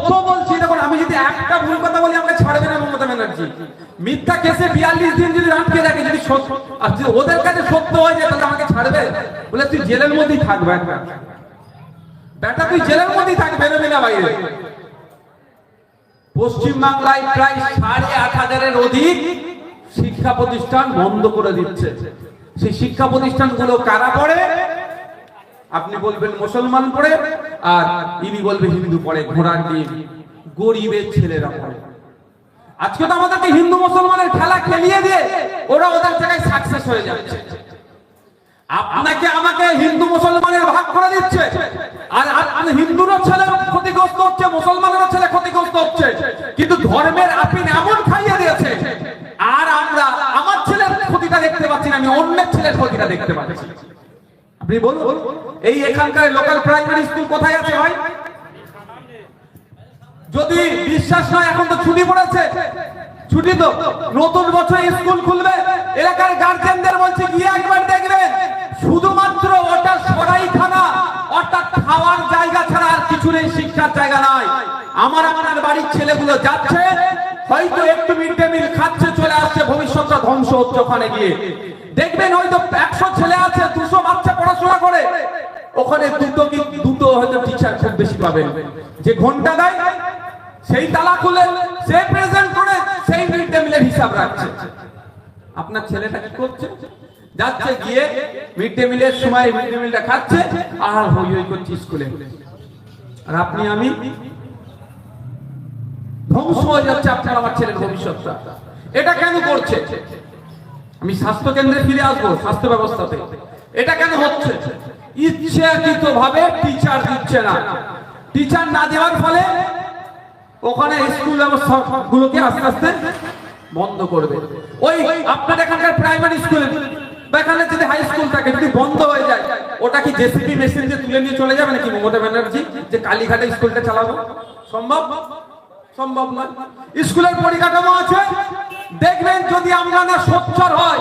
তথ্য বলছি, দেখুন, আমি যদি একটা ভুল কথা বলি, আমাকে ছাড়বে না মমতা ব্যানার্জি। মিথ্যা কেসে বিয়াল্লিশ দিন যদি আটকে রাখে যদি ওদের কাছে সত্য হয়ে যায় তাহলে আমাকে ছাড়বে? বলে, তুই জেলের মধ্যেই থাকবে। বেটা তুই জেলের মধ্যেই থাকবে বেরোবি না বাইরে। পশ্চিম বাংলায় প্রায় সাড়ে আট হাজারের অধিক শিক্ষা প্রতিষ্ঠান বন্ধ করে দিচ্ছে। সেই শিক্ষা প্রতিষ্ঠানগুলো কারা পড়ে? আপনি বলবেন মুসলমান পড়ে? আর ইনি বলবে হিন্দু পড়ে ঘোড়ার ডিম। গরিবের ছেলেরা পড়ে। আজকে তো আমাদেরকে হিন্দু মুসলমানের খেলা খেলিয়ে দিয়ে ওরা ওদের জায়গায় সাকসেস হয়ে যাচ্ছে। আপনাকে আমাকে হিন্দু মুসলমানের ভাগ করে দিচ্ছে। আর আর হিন্দুরও ছেলে ক্ষতিগ্রস্ত হচ্ছে, মুসলমানেরও ছেলে ক্ষতিগ্রস্ত হচ্ছে। কিন্তু ধর্মের আপিন এমন খাইয়ে দিয়েছে। আর আমরা আমার ছেলের ক্ষতিটা দেখতে পাচ্ছি না, আমি অন্যের ছেলের ক্ষতিটা দেখতে পাচ্ছি। আপনি বলুন, এই এখানকার লোকাল প্রাইমারি স্কুল কোথায় আছে ভাই? যদি বিশ্বাস নয় এখন তো ছুটি পড়েছে। ছুটি তো। নতুন বছর স্কুল খুলবে। এলাকার গার্জেনদের বলছে, গিয়ে একবার দেখবেন শুধুমাত্র ওটা সরাইখানা, অর্থাৎ খাওয়ার জায়গা ছাড়া আর কিছু নেই, শিক্ষার জায়গা নাই। আমার আপনার বাড়ির ছেলেগুলো যাচ্ছে, হয়তো একটু মিড ডে মিল খাচ্ছে, চলে আসছে, ভবিষ্যৎটা ধ্বংস হচ্ছে ওখানে গিয়ে। দেখবেন হয়তো একশো ছেলে আছে, দুশো ওখানে দুটো কি দুটো হয়তো টিচার খুব বেশি পাবেন। যে ঘণ্টা দেয়, সেই তালা খুলে, সে প্রেজেন্ট করে, সেই মিড ডে মিলের হিসাব রাখছে। আপনার ছেলেটা কি করছে? যাচ্ছে গিয়ে মিড ডে মিলের সময় মিড ডে মিলটা খাচ্ছে, আর হই হই করছে স্কুলে আর আপনি, আমি, ধ্বংস হয়ে যাচ্ছে আপনার, আমার ছেলের ভবিষ্যৎটা। এটা কেন করছে? আমি স্বাস্থ্য কেন্দ্রে ফিরে আসব, স্বাস্থ্য ব্যবস্থাতে। এটা কেন হচ্ছে? ইচ্ছাকৃত ভাবে টিচার দিচ্ছে না। টিচার না দেওয়ার ফলে ওখানে স্কুল গুলোকে আস্তে আস্তে বন্ধ করবে ওই আপনার এখানকার প্রাইমারি স্কুলে এখানে যদি হাই স্কুল থাকে, যদি বন্ধ হয়ে যায়, ওটা কি জেসিবি মেশিন দিয়ে তুলে নিয়ে চলে যাবে নাকি মমতা ব্যানার্জি, যে কালীঘাটে স্কুলটা চালাবো? সম্ভব? সম্ভব নয়। স্কুলের পরিকাঠামো আছে। দেখবেন যদি আমরা না সোচ্চার হয়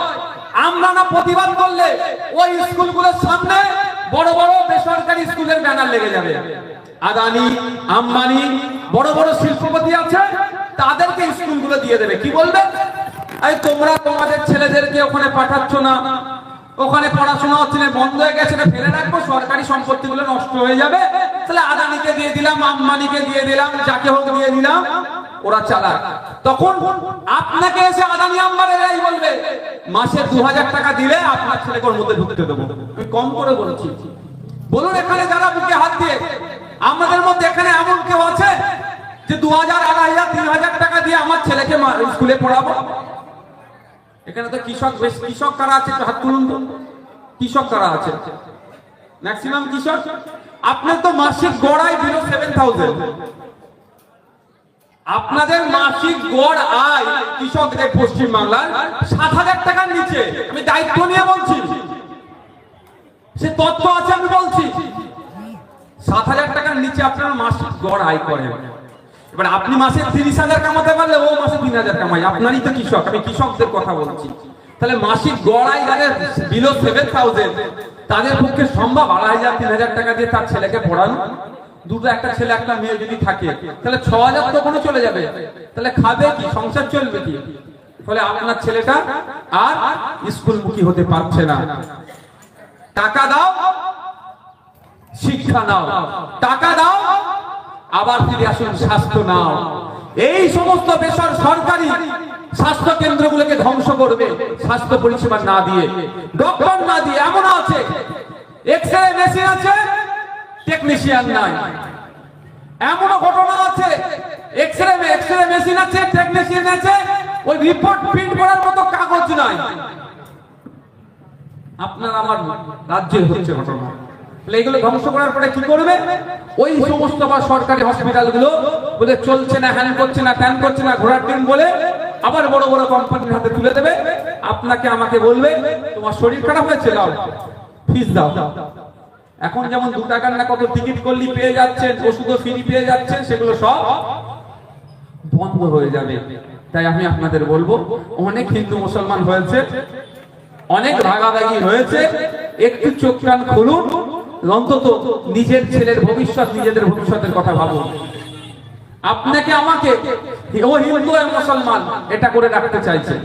আমরা না প্রতিবাদ করলে ওই স্কুলগুলোর সামনে বড় বড় বেসরকারি স্কুলের ব্যানার লেগে যাবে। আদানি, আম্বানি, বড় বড় শিল্পপতি আছে, তাদেরকে স্কুলগুলো দিয়ে দেবে। কি বলবে? এই তোমরা তোমাদের ছেলেদেরকে ওখানে পাঠাচ্ছ না। ওখানে পড়াশোনা হচ্ছে না, বন্ধ হয়ে গেছে, এটা ফেলে রাখব, সরকারি সম্পত্তিগুলো নষ্ট হয়ে যাবে। তাহলে আদানিকে দিয়ে দিলাম, আম্বানিকে দিয়ে দিলাম, যাকে হোক দিয়ে দিলাম। ওরা চালাক। তখন আপনাকে এসে আদানি আম্বানিরাই বলবে, মাসে দু হাজার টাকা দিলে আপনার ছেলেকে ওর মধ্যে ঢুকতে দেবো। আমি কম করে বলছি। বলুন এখানে যারা বুকে হাত দিয়ে, আমাদের মধ্যে এখানে এমন কেউ আছে যে দু হাজার, আড়াই হাজার, তিন হাজার টাকা দিয়ে আমার ছেলেকে স্কুলে পড়াবো? এখানে তো কৃষক বেশ কৃষক কারা আছে? হাত তুলুন তো। কৃষক কারা আছে? ম্যাক্সিমাম কৃষক? আপনার তো মাসিক গড়াই বিলো সেভেন থাউজেন্ড আপনাদের মাসিক গড় আয় কৃষকদের পশ্চিম বাংলার সাত হাজার টাকার নিচে। আমি দায়িত্ব নিয়ে বলছি। সে তথ্য আছে আমি বলছি। সাত হাজার টাকার নিচে আপনার মাসিক গড় আয় করেন। এবার আপনি মাসে তিরিশ হাজার কামাতে পারলে ও মাসে তিন হাজার কামাই আপনারই তো কৃষক, আমি কৃষকদের কথা বলছি। তাহলে মাসিক গড় আয় যাদের বিলো সেভেন তাদের পক্ষে সম্ভব আড়াই হাজার, তিন হাজার টাকা দিয়ে তার ছেলেকে পড়ানো? দুটো একটা ছেলে, একটা মেয়ে যদি থাকে, তাহলে ছ হাজার তো চলে যাবে। তাহলে খাবে কি? সংসার চলবে কি? ফলে আপনার ছেলেটা আর স্কুলমুখী হতে পারছে না। টাকা দাও, শিক্ষা নাও। টাকা দাও, আবার ফিরে আসুন, স্বাস্থ্য নাও। এই সমস্ত বেসর সরকারি স্বাস্থ্য কেন্দ্রগুলোকে ধ্বংস করবে, স্বাস্থ্য পরিষেবা না দিয়ে। ডক্টর না দিয়ে, এমন আছে। এক্স রে মেশিন আছে টেকনিশিয়ান নাই। এমনও ঘটনা আছে X ray X ray machine আছে টেকনিশিয়ান আছে, ওই রিপোর্ট প্রিন্ট করার মতো কাগজ নাই। আপনার আমার রাজ্যে হচ্ছে ঘটনা। এগুলো ধ্বংস করার পরে কি করবে? ওই সমস্ত বা সরকারি হসপিটালগুলো বলে চলছে না, হ্যান করছে না, ত্যান করছে না, ঘোড়ার টিম বলে আবার বড় বড় কোম্পানির হাতে তুলে দেবে। আপনাকে আমাকে বলবে, তোমার শরীর খারাপ হয়েছে, দাও ফিস দাও। এখন যেমন দু টাকার না কত টিকিট করলি পেয়ে যাচ্ছেন, ওষুধও ফ্রি পেয়ে যাচ্ছেন, সেগুলো সব বন্ধ হয়ে যাবে। তাই আমি আপনাদের বলব, অনেক হিন্দু মুসলমান হয়েছে, অনেক ভাগাভাগি হয়েছে, একটু চোখ কান খুলুন, অন্তত নিজের ছেলের ভবিষ্যৎ, নিজেদের ভবিষ্যতের কথা ভাবুন। আপনাকে, আমাকে, ও হিন্দু মুসলমান, এটা করে রাখতে চাইছে।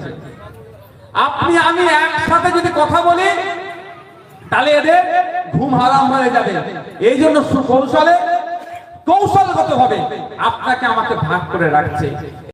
আপনি, আমি একসাথে যদি কথা বলি তাহলে এদের ঘুম হারাম হয়ে যাবে। এই জন্য সুকৌশলে কৌশলগত হবে আপনাকে আমাকে ভাগ করে রাখছে।